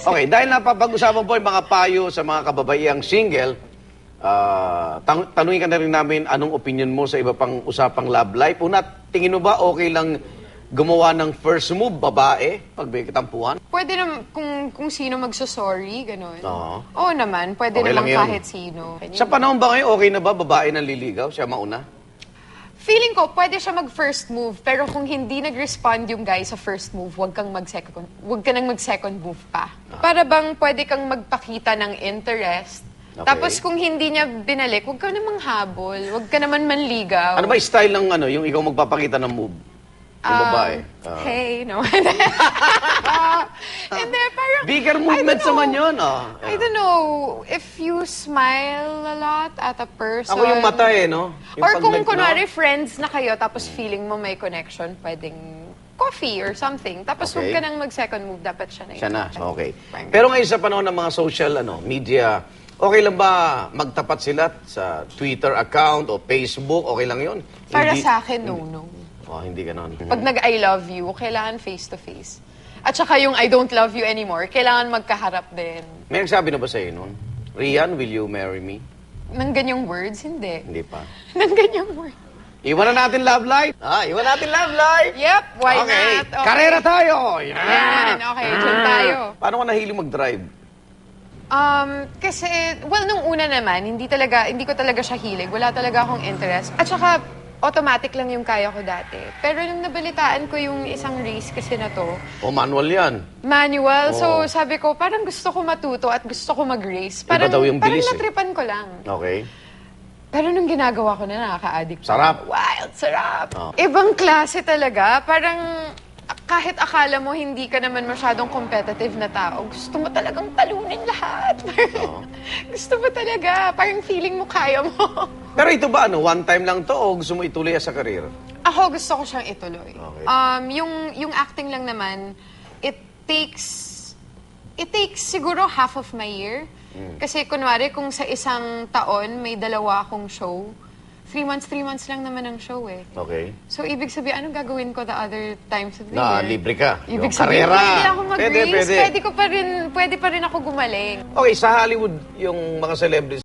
kasi. Okay, dahil napapag-usapan po yung mga payo sa mga kababaihang single, ah, tang- tanungin ka na rin namin anong opinion mo sa iba pang usapang love life. Una, tingin mo ba okay lang gumawa ng first move, babae, pag may katampuhan? Pwede naman, kung, kung sino magsasorry, gano'n. Oo. Oo naman, pwede Okay lang naman yun. kahit sino. Sa panahon ba ngayon, okay na ba babae nang liligaw? Siya mauna? Feeling ko, pwede siya mag-first move, pero kung hindi nag-respond yung guy sa first move, wag kang mag-second, wag ka nang mag-second move pa. Para bang pwede kang magpakita ng interest, Okay. tapos kung hindi niya binalik, wag ka namang habol, wag ka naman manligaw. Ano ba yung style ng ano, yung ikaw magpapakita ng move? Yung Um, babae? Ah. Hey, no. Hindi, parang... Bigger I don't naman know. yun. Oh. I don't know, if you smile a lot at a person... Ako yung mata eh, no? Yung Or pag kung nag- kunwari friends na kayo, tapos feeling mo may connection, pwedeng coffee or something. Tapos huwag Okay. ka nang mag-second move, dapat siya na yun. Siya na, okay. Pero ngayon sa panahon ng mga social ano, media, okay lang ba magtapat sila sa Twitter account o Facebook? Okay lang yun? Para Hindi- sa akin, no, no. Oh, hindi ganon. Pag nag-I love you, kailangan face-to-face. At saka yung I don't love you anymore, kailangan magkaharap din. May nagsabi na ba sa'yo nun? Rian, will you marry me? Nang ganyang words, hindi. Hindi pa. Nang ganyang words. Iwan na natin love life. Ah, iwan natin love life. Yep, why okay. not? Okay. Karera tayo. Yan. Yan, okay, dyan tayo. Paano ka nahiling mag-drive? Um, kasi, well, nung una naman, hindi talaga, hindi ko talaga siya hilig. Wala talaga akong interest. At saka, automatic lang yung kaya ko dati. Pero nung nabalitaan ko yung isang race kasi na to, O manual yan. manual, Oo. so sabi ko, parang gusto ko matuto at gusto ko mag-race. Iba Parang, daw yung parang bilis eh. natripan ko lang. Okay. Pero nung ginagawa ko na, nakaka-addict. Sarap. Wild, sarap. Oh. Ibang klase talaga. Parang kahit akala mo hindi ka naman masyadong competitive na tao, gusto mo talagang talunin lahat. Oo. gusto mo talaga. Parang feeling mo kaya mo. Pero ito ba ano, one time lang to o gusto mo ituloy sa career? Ako gusto ko siyang ituloy. Okay. Um, yung, yung acting lang naman, it takes, it takes siguro half of my year. Mm. Kasi kunwari, kung sa isang taon may dalawa akong show, three months, three months lang naman ang show eh. Okay. So, ibig sabihin, anong gagawin ko the other times of the Na, year? libre ka. Ibig Yung sabihin, karera. pwede ako. Pwede, pwede. Pwede, ko pa rin, pwede pa rin ako gumaling. Okay, sa Hollywood, yung mga celebrities,